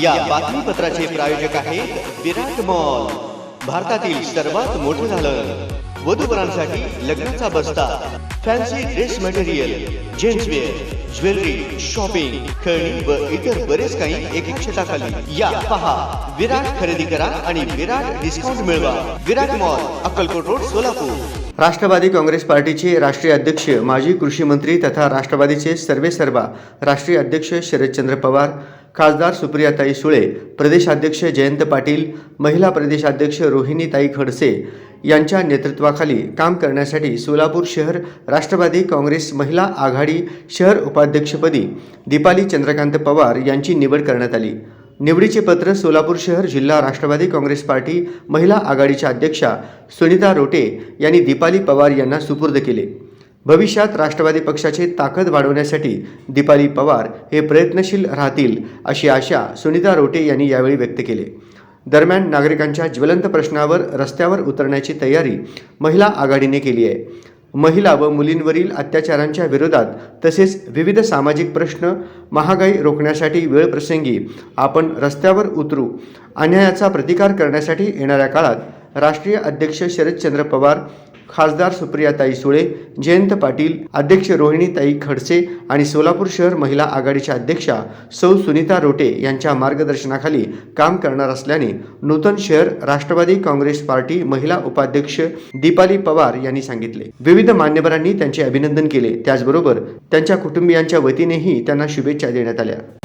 या बातमीपत्राचे प्रायोजक आहेत विराट मॉल. भारतातील सर्वात मोठं झालं. वधूवरांसाठी लग्नाचा बस्ता fancy dress material gentswear jewellery shopping खेळणी व इतर बरेच काही एका छताखाली. या पहा विराट खरेदी करा आणि विराट डिस्काउंट मिळवा. Virat mall Akkalkot road Solapur. Rashtrawadi Congress पार्टीचे राष्ट्रीय अध्यक्ष माजी कृषी मंत्री तथा राष्ट्रवादीचे सर्वेसर्वा राष्ट्रीय अध्यक्ष शरदचंद्र पवार खासदार सुप्रियाताई सुळे प्रदेशाध्यक्ष जयंत पाटील महिला प्रदेशाध्यक्ष रोहिणीताई खडसे यांच्या नेतृत्वाखाली काम करण्यासाठी सोलापूर शहर राष्ट्रवादी काँग्रेस महिला आघाडी शहर उपाध्यक्षपदी दीपाली चंद्रकांत पवार यांची निवड करण्यात आली. निवडीचे पत्र सोलापूर शहर जिल्हा राष्ट्रवादी काँग्रेस पार्टी महिला आघाडीच्या अध्यक्षा सुनीता रोटे यांनी दीपाली पवार यांना सुपूर्द केले. भविष्यात राष्ट्रवादी पक्षाची ताकद वाढवण्यासाठी दीपाली पवार हे प्रयत्नशील राहतील अशी आशा सुनीता रोटे यांनी यावेळी व्यक्त केली. दरम्यान नागरिकांच्या ज्वलंत प्रश्नावर रस्त्यावर उतरण्याची तयारी महिला आघाडीने केली आहे. महिला व मुलींवरील अत्याचारांच्या विरोधात तसेच विविध सामाजिक प्रश्न महागाई रोखण्यासाठी वेळप्रसंगी आपण रस्त्यावर उतरू अन्यायाचा प्रतिकार करण्यासाठी येणाऱ्या काळात राष्ट्रीय अध्यक्ष शरदचंद्र पवार खासदार सुप्रियाताई सुळे जयंत पाटील अध्यक्ष रोहिणीताई खडसे आणि सोलापूर शहर महिला आघाडीच्या अध्यक्षा सौ सुनीता रोटे यांच्या मार्गदर्शनाखाली काम करणार असल्याने नूतन शहर राष्ट्रवादी काँग्रेस पार्टी महिला उपाध्यक्ष दीपाली पवार यांनी सांगितले. विविध मान्यवरांनी त्यांचे अभिनंदन केले. त्याचबरोबर त्यांच्या कुटुंबियांच्या वतीनेही त्यांना शुभेच्छा देण्यात आल्या.